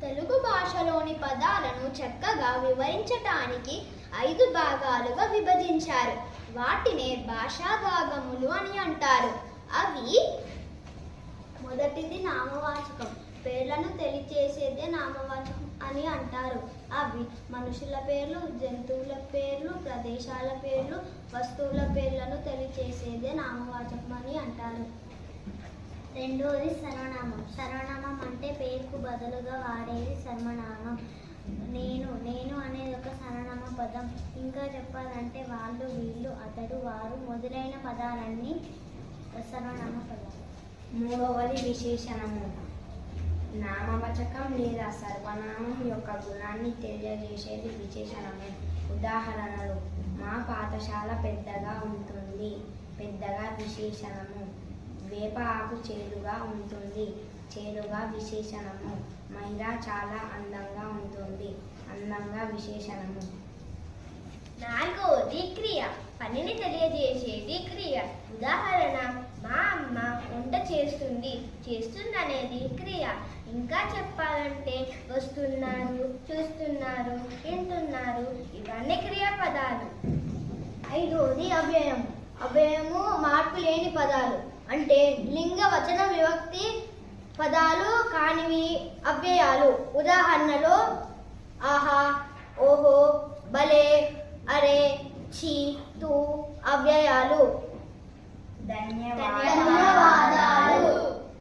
తెలుగు భాషలోని పదాలను చక్కగా వివరించటానికి ఐదు భాగాలుగా విభజించారు. వాటినే భాషా భాగములు అని అంటారు. అవి మొదటిది నామవాచకం పేర్లను తెలియచేసేదే నామవాచకం అని అంటారు. అవి మనుషుల పేర్లు జంతువుల పేర్లు ప్రదేశాల పేర్లు వస్తువుల పేర్లను తెలియచేసేదే నామవాచకం అని అంటారు. రెండోది సర్వనామం సర్వనామం అంటే పేరుకు బదులుగా వాడేది సర్వనామం. నేను నేను అనేది ఒక సర్వనామ పదం. ఇంకా చెప్పాలంటే వాళ్ళు వీళ్ళు అతడు వారు మొదలైన పదాలన్నీ సర్వనామ పదాలు మూడవది విశేషణము. నామవచకం లేదా సర్వనామం యొక్క గుణాన్ని తెలియజేసేది విశేషణము. ఉదాహరణలు మా పాఠశాల పెద్దగా ఉంటుంది. పెద్దగా విశేషణము. వేప ఆకు చేదుగా ఉంటుంది. చేదుగా విశేషణము. మహిళ చాలా అందంగా ఉంటుంది. అందంగా విశేషణము. నాలుగవది క్రియ. పనిని తెలియజేసేది క్రియ. ఉదాహరణ మా అమ్మ వంట చేస్తుంది. చేస్తుంది అనేది క్రియ. ఇంకా చెప్పాలంటే వస్తున్నారు చూస్తున్నారు వింటున్నారు. ఇవన్నీ క్రియాపదాలు. ఐదవది అవ్యయం అవ్యయము మార్పు లేని పదాలు. అంటే లింగ పదాలు కానివి అవ్యయాలు. ఉదాహరణలో ఆహా ఓహో భలే అరే ఛీ తూ అవ్యయాలు. ధన్యవాదాలు.